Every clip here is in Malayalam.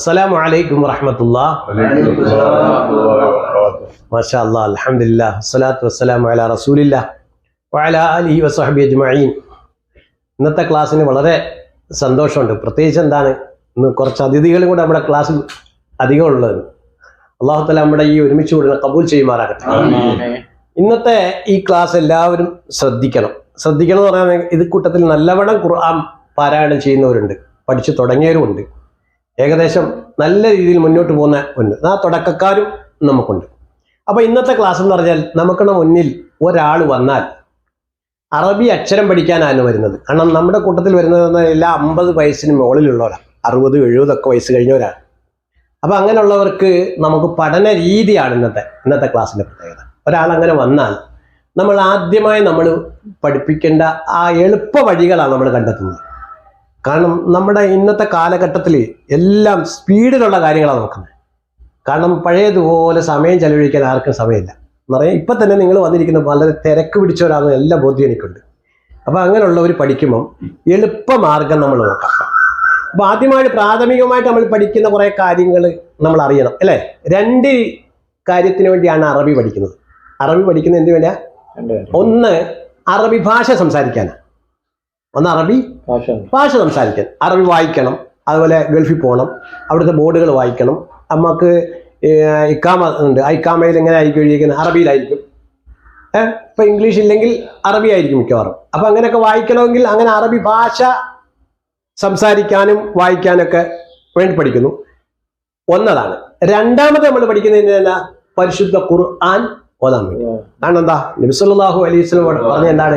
അസ്സലാമു അലൈക്കും വറഹമത്തുള്ള മാഷാ അല്ലാ അൽഹംദുലില്ലാ വസ്സലാത്തു വസ്സലാമു അലാ റസൂലില്ലാ വഅലാ ആലിഹി വസഹബി അജ്മഈൻ. ഇന്നത്തെ ക്ലാസ്സിന് വളരെ സന്തോഷമുണ്ട്. പ്രത്യേകിച്ച് എന്താണ്? ഇന്ന് കുറച്ച് അതിഥികളും കൂടെ നമ്മുടെ ക്ലാസ്സിൽ അധികം ഉള്ളത്. അള്ളാഹു തല നമ്മുടെ ഈ ഒരുമിച്ച് കൂടുന്ന കബൂൽ ചെയ്യുമാറാകട്ടെ. ഇന്നത്തെ ഈ ക്ലാസ് എല്ലാവരും ശ്രദ്ധിക്കണം. ശ്രദ്ധിക്കണം എന്ന് പറഞ്ഞാൽ ഇത് കൂട്ടത്തിൽ നല്ലവണ്ണം ഖുർആൻ പാരായണം ചെയ്യുന്നവരുണ്ട്. പഠിച്ചു തുടങ്ങിയവരുമുണ്ട്. ഏകദേശം നല്ല രീതിയിൽ മുന്നോട്ട് പോകുന്ന ഒന്ന്. ആ തുടക്കക്കാരും നമുക്കുണ്ട്. അപ്പോൾ ഇന്നത്തെ ക്ലാസ് എന്ന് പറഞ്ഞാൽ നമുക്കുടെ മുന്നിൽ ഒരാൾ വന്നാൽ അറബി അക്ഷരം പഠിക്കാനാണ് വരുന്നത്. കാരണം നമ്മുടെ കൂട്ടത്തിൽ വരുന്നത് എല്ലാ അമ്പത് വയസ്സിന് മുകളിലുള്ളവരാണ് അറുപത് എഴുപതൊക്കെ വയസ്സ് കഴിഞ്ഞവരാണ് അപ്പം അങ്ങനെയുള്ളവർക്ക് നമുക്ക് പഠന രീതിയാണ് ഇന്നത്തെ ഇന്നത്തെ ക്ലാസ്സിന്റെ പ്രത്യേകത. ഒരാൾ അങ്ങനെ വന്നാൽ നമ്മൾ ആദ്യമായി നമ്മൾ പഠിപ്പിക്കേണ്ട ആ എളുപ്പ വഴികളാണ് നമ്മൾ കണ്ടെത്തുന്നത്. കാരണം നമ്മുടെ ഇന്നത്തെ കാലഘട്ടത്തിൽ എല്ലാം സ്പീഡിലുള്ള കാര്യങ്ങളാണ് നോക്കുന്നത്. കാരണം പഴയതുപോലെ സമയം ചെലവഴിക്കാൻ ആർക്കും സമയമില്ല. എന്ന് പറയാം ഇപ്പം തന്നെ നിങ്ങൾ വന്നിരിക്കുന്ന വളരെ തിരക്ക് പിടിച്ചവരാണെന്ന് എല്ലാ ബോധ്യം എനിക്കുണ്ട്. അപ്പോൾ അങ്ങനെയുള്ളവർ പഠിക്കുമ്പം എളുപ്പമാർഗം നമ്മൾ നോക്കാം. അപ്പോൾ ആദ്യമായിട്ട് പ്രാഥമികമായിട്ട് നമ്മൾ പഠിക്കുന്ന കുറേ കാര്യങ്ങൾ നമ്മൾ അറിയണം അല്ലേ? രണ്ട് കാര്യത്തിന് വേണ്ടിയാണ് അറബി പഠിക്കുന്നത്. അറബി പഠിക്കുന്നത് എന്തിനു വേണ്ടിയാ? ഒന്ന് അറബി ഭാഷ സംസാരിക്കാനാണ്. ഒന്ന് അറബി ഭാഷ. സംസാരിക്കാൻ. അറബി വായിക്കണം അതുപോലെ ഗൾഫിൽ പോകണം അവിടുത്തെ ബോർഡുകൾ വായിക്കണം. നമുക്ക് ഇക്കാമ ഉണ്ട്. ആ ഇക്കാമയിൽ എങ്ങനെ ആയിരിക്കും എഴുതിയിരിക്കുന്നത്? അറബിയിലായിരിക്കും. ഏഹ് ഇപ്പം ഇംഗ്ലീഷ് ഇല്ലെങ്കിൽ അറബി ആയിരിക്കും മിക്കവാറും. അപ്പം അങ്ങനെയൊക്കെ വായിക്കണമെങ്കിൽ അങ്ങനെ അറബി ഭാഷ സംസാരിക്കാനും വായിക്കാനൊക്കെ വേണ്ടി പഠിക്കുന്നു. ഒന്നതാണ്. രണ്ടാമത് നമ്മൾ പഠിക്കുന്നതിന് തന്നെ പരിശുദ്ധ ഖുർആൻ ഓതാൻ വേണ്ടി. കാരണം എന്താ? നബിസ് അലൈഹി സ്വലം പറഞ്ഞ എന്താണ്?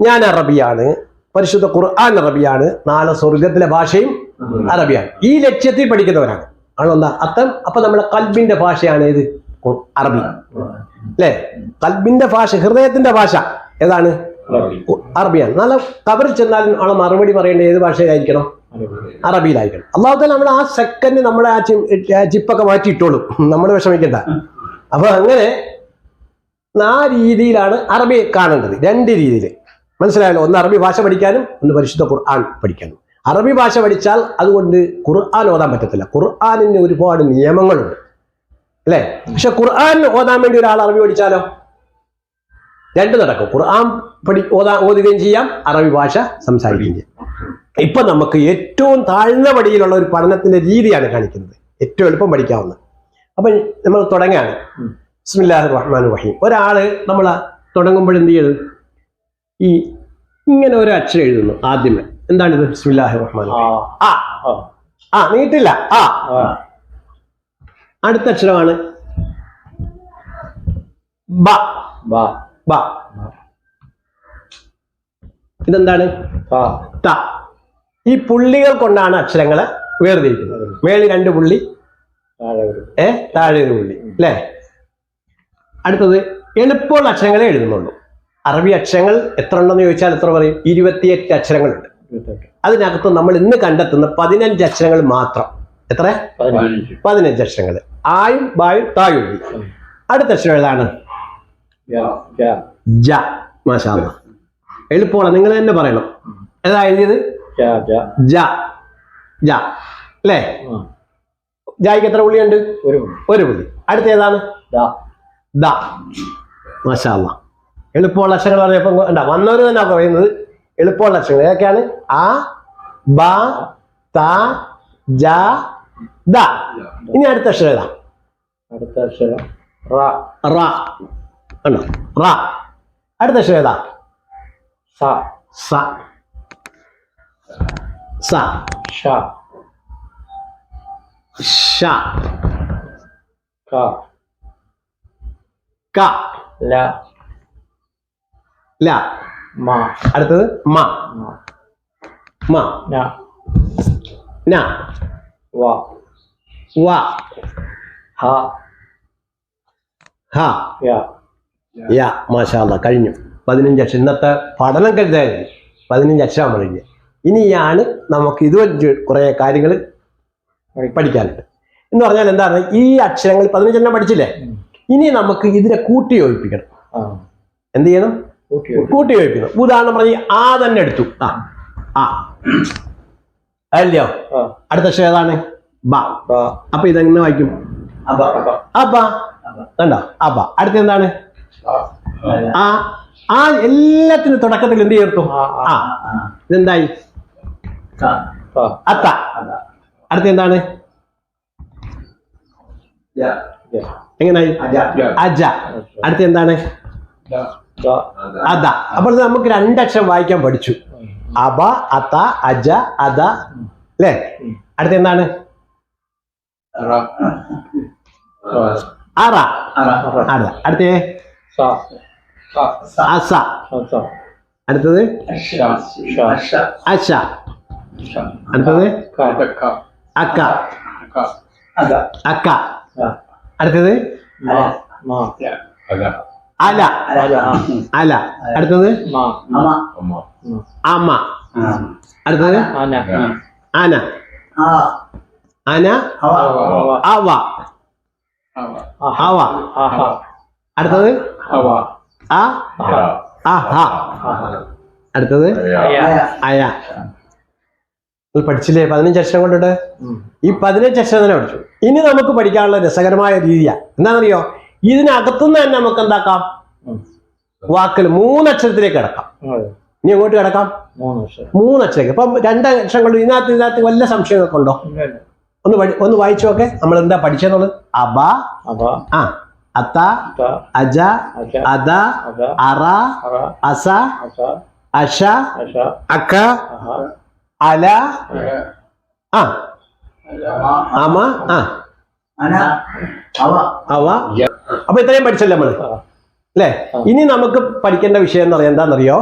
ഞാൻ അറബിയാണ്. പരിശുദ്ധ ഖുർആൻ അറബിയാണ്. നാല് സ്വർഗത്തിലെ ഭാഷയും അറബിയാണ്. ഈ ലക്ഷ്യത്തിൽ പഠിക്കുന്നവരാണ്. ആണോ എന്താ അർത്ഥം. അപ്പൊ നമ്മുടെ കൽബിന്റെ ഭാഷയാണ് ഏത്? അറബി. അല്ലേ? കൽബിന്റെ ഭാഷ ഹൃദയത്തിന്റെ ഭാഷ ഏതാണ്? അറബിയാണ്. നല്ല കബറിൽ ചെന്നാലും ആളെ മറുപടി പറയേണ്ട ഏത് ഭാഷയിലായിരിക്കണം? അറബിയിലായിരിക്കണം. അള്ളാഹുത്താല നമ്മൾ ആ സെക്കൻഡ് നമ്മുടെ ആ ചിപ്പൊക്കെ മാറ്റി ഇട്ടോളും നമ്മൾ വിഷമിക്കണ്ട. അപ്പൊ അങ്ങനെ ആ രീതിയിലാണ് അറബി കാണേണ്ടത്. രണ്ട് രീതിയിൽ മനസ്സിലായല്ലോ? ഒന്ന് അറബി ഭാഷ പഠിക്കാനും ഒന്ന് പരിശുദ്ധ ഖുർആൻ പഠിക്കാനും. അറബി ഭാഷ പഠിച്ചാൽ അതുകൊണ്ട് ഖുർആൻ ഓതാൻ പറ്റത്തില്ല. ഖുർആാനിന് ഒരുപാട് നിയമങ്ങളുണ്ട്. അല്ലേ? പക്ഷെ ഖുർആൻ ഓതാൻ വേണ്ടി ഒരാൾ അറബി പഠിച്ചാലോ? രണ്ട് നടക്കും. ഖുർആൻ പഠി ഓതാ ഓതുകയും ചെയ്യാം അറബി ഭാഷ സംസാരിക്കുകയും ചെയ്യാം. ഇപ്പൊ നമുക്ക് ഏറ്റവും താഴ്ന്ന പടിയിലുള്ള ഒരു പഠനത്തിന്റെ രീതിയാണ് കാണിക്കുന്നത്. ഏറ്റവും എളുപ്പം പഠിക്കാവുന്നത് അപ്പൊ നമ്മൾ തുടങ്ങാണ്. ബിസ്മില്ലാഹി റഹ്മാൻ റഹീം. ഒരാൾ നമ്മൾ തുടങ്ങുമ്പോൾ എന്ത് ചെയ്തു? ഈ ഇങ്ങനെ ഒരു അക്ഷരം എഴുതുന്നു ആദ്യമേ. എന്താണിത്? ബിസ്മില്ലാഹി റഹ്മാൻ റഹീം. ആ ആ. നീട്ടില്ല. ആ. അടുത്ത അക്ഷരമാണ് ബ. ബ. ഇതെന്താണ്? ത. ഈ പുള്ളികൾ കൊണ്ടാണ് അക്ഷരങ്ങളെ വേർതിരിക്കുന്നത്. മേളിൽ രണ്ട് പുള്ളി ഏ താഴെ ഒരു പുള്ളി. അല്ലേ അടുത്തത് എളുപ്പമുള്ള അക്ഷരങ്ങളെ എഴുതുന്നുള്ളൂ. അറബി അക്ഷരങ്ങൾ എത്ര ഉണ്ടെന്ന് ചോദിച്ചാൽ എത്ര പറയും? ഇരുപത്തിയെട്ട് അക്ഷരങ്ങളുണ്ട്. അതിനകത്ത് നമ്മൾ ഇന്ന് കണ്ടെത്തുന്ന പതിനഞ്ച് അക്ഷരങ്ങൾ മാത്രം. എത്ര? പതിനഞ്ച്. അക്ഷരങ്ങൾ. ആയും ബായും തായും. അടുത്ത അക്ഷരം ഏതാണ്? ജ. മാഷാ. എളുപ്പമാണ്. നിങ്ങൾ തന്നെ പറയണം. ഏതാ എഴുതിയത്? ജ. ജ. അല്ലേ? ജായിക്ക് എത്ര പുള്ളിയുണ്ട്? ഒരു പുള്ളി. അടുത്ത ഏതാണ്? ദ. മാഷാ. എളുപ്പമുള്ള അക്ഷരങ്ങൾ പറഞ്ഞപ്പോൾ എന്താ വന്നവർ തന്നെ പറയുന്നത് എളുപ്പമുള്ള അക്ഷരങ്ങൾ. ഏതൊക്കെയാണ്? ആ ബ ത ജ ദ. ഇനി അടുത്ത അക്ഷരം ഏതാ? അടുത്ത അക്ഷരം റ. റ. കണ്ടോ? റ. അടുത്ത അക്ഷരം ഏതാ? സ. സ. സ. ഷ ഷ ക. ക. ല. ല. മ. അടുത്തത് മ. മ. മ ന. ന. വ. വ. ഹ. ഹ. യ. യ. മാഷാല്ല കഴിഞ്ഞു. പതിനഞ്ച് അക്ഷരം. ഇന്നത്തെ പഠനം കരുതായിരുന്നു. പതിനഞ്ച് അക്ഷരം കഴിഞ്ഞ്. ഇനിയാണ് നമുക്ക് ഇത് വെച്ച് കുറേ കാര്യങ്ങൾ പഠിക്കാനുണ്ട്. എന്ന് പറഞ്ഞാൽ എന്താണ്? ഈ അക്ഷരങ്ങൾ പതിനഞ്ചെണ്ണം പഠിച്ചില്ലേ? ഇനി നമുക്ക് ഇതിനെ കൂട്ടി യോജിപ്പിക്കണം. ആ. എന്ത് ചെയ്യണം? കൂട്ടി വയ്ക്കുന്നു ഉദാഹരണം പറഞ്ഞ് ആ തന്നെ എടുത്തു. ആ ആ. അല്ലയോ? അടുത്ത പക്ഷേ ഏതാണ്? ബ. അപ്പൊ ഇതെങ്ങനെ വായിക്കും? അബ അബ. അബ. കണ്ടോ? അബ. അടുത്ത എന്താണ്? ആ. ആ. എല്ലാത്തിനും തുടക്കത്തിൽ എന്ത് ചേർത്തു? ആ, ഇതെന്തായി? ക അത്ത. അടുത്ത എന്താണ്? എങ്ങനായി? അജ. അടുത്ത എന്താണ്? ദ അത. അപ്പോൾ നമുക്ക് രണ്ടക്ഷരം വായിക്കാൻ പഠിച്ചു. അബ അത അജ അത അല്ലേ? അടുത്ത എന്താണ്? അറ. അറ. അടുത്തേ? അസ. അടുത്തത്? അശ. അടുത്തത്? ക. അക്ക. അദ അക്ക. അടുത്തത്? അല. അല അല. അടുത്തത്? അമ്മ. അമ അടുത്തത്? അന. അന. അവ. അവ അടുത്തത്? അ അഹ അടുത്തത്? അയ. പഠിച്ചില്ലേ? പതിനഞ്ച് അക്ഷരം കൊണ്ടിട്ട്. ഈ പതിനഞ്ച് അക്ഷരം തന്നെ പഠിച്ചു. ഇനി നമുക്ക് പഠിക്കാനുള്ള രസകരമായ രീതിയാണ് എന്താണെന്നറിയോ? ഇതിനകത്തുനിന്ന് തന്നെ നമുക്ക് എന്താക്കാം. വാക്കിൽ മൂന്നക്ഷരത്തിലേക്ക് കിടക്കാം. ഇനി എങ്ങോട്ട് കിടക്കാം? മൂന്നക്ഷരക്ക് വർഷം മൂന്നക്ഷരം. ഇപ്പം രണ്ട് അക്ഷരം കൊണ്ട് ഇതിനകത്ത് ഇതിനകത്ത് വല്ല സംശയങ്ങളൊക്കെ ഉണ്ടോ. ഒന്ന് ഒന്ന് വായിച്ചു നോക്കെ. നമ്മൾ എന്താ പഠിച്ചെന്നുള്ളത്? അബ അബ. ആ. അത്ത അജ അത അദ അറ അസ അഷ അക്ക അല ആ. അമ ആ. അവ. അപ്പൊ ഇത്രയും പഠിച്ചല്ലേ നമ്മൾ? അല്ലെ? അല്ലേ ഇനി നമുക്ക് പഠിക്കേണ്ട വിഷയം എന്ന് പറയാൻ എന്താണെന്നറിയോ?